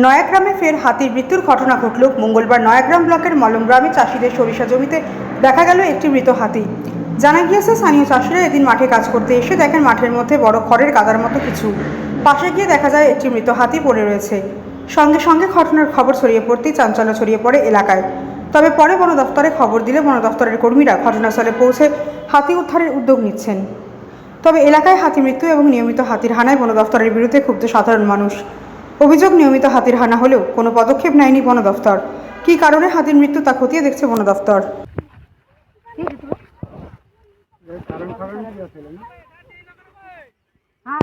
নয়াগ্রামে ফের হাতির মৃত্যুর ঘটনা ঘটল। মঙ্গলবার নয়াগ্রাম ব্লকের মলমগ্রামে চাষিদের সরিষা জমিতে দেখা গেল একটি মৃত হাতি। জানা গিয়েছে, স্থানীয় চাষিরা এদিন মাঠে কাজ করতে এসে দেখেন মাঠের মধ্যে বড় খড়ের গাদার মতো কিছু। পাশে গিয়ে দেখা যায়, একটি মৃত হাতি পড়ে রয়েছে। সঙ্গে সঙ্গে ঘটনার খবর ছড়িয়ে পড়তেই চাঞ্চল্য ছড়িয়ে পড়ে এলাকায়। তবে পরে বন দফতরে খবর দিলে বন দফতরের কর্মীরা ঘটনাস্থলে পৌঁছে হাতি উদ্ধারের উদ্যোগ নিচ্ছেন। তবে এলাকায় হাতি মৃত্যু এবং নিয়মিত হাতির হানায় বন দফতরের বিরুদ্ধে ক্ষুব্ধ সাধারণ মানুষ। অভিযোগ নিয়মিত হাতির হানা হলেও কোনো পদক্ষেপ নেয়নি বন দফতর। কী কারণে হাতির মৃত্যু তা খতিয়ে দেখছে বন দফতর? আর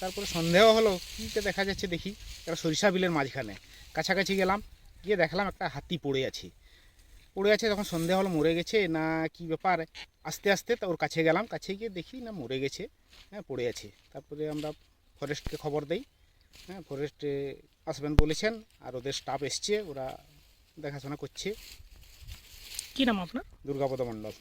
তারপরে সন্দেহ হলো? কীটা দেখা যাচ্ছে দেখি? একটা সরিষা বিলের মাঝখানে। কাছাকাছি গেলাম গিয়ে দেখলাম একটা হাতি পড়ে আছে। পড়ে আছে তখন সন্দেহ হলো মরে গেছে না কি ব্যাপার? আস্তে আস্তে ওর কাছে গেলাম কাছে গিয়ে দেখি না মরে গেছে হ্যাঁ পড়ে আছে। তারপরে আমরা ফরেস্টকে খবর দেই হ্যাঁ ফরেস্টে আসবেন বলেছেন আর ওদের স্টাফ এসছে ওরা দেখাশোনা করছে। কী নাম আপনার? দুর্গাপদ মণ্ডল।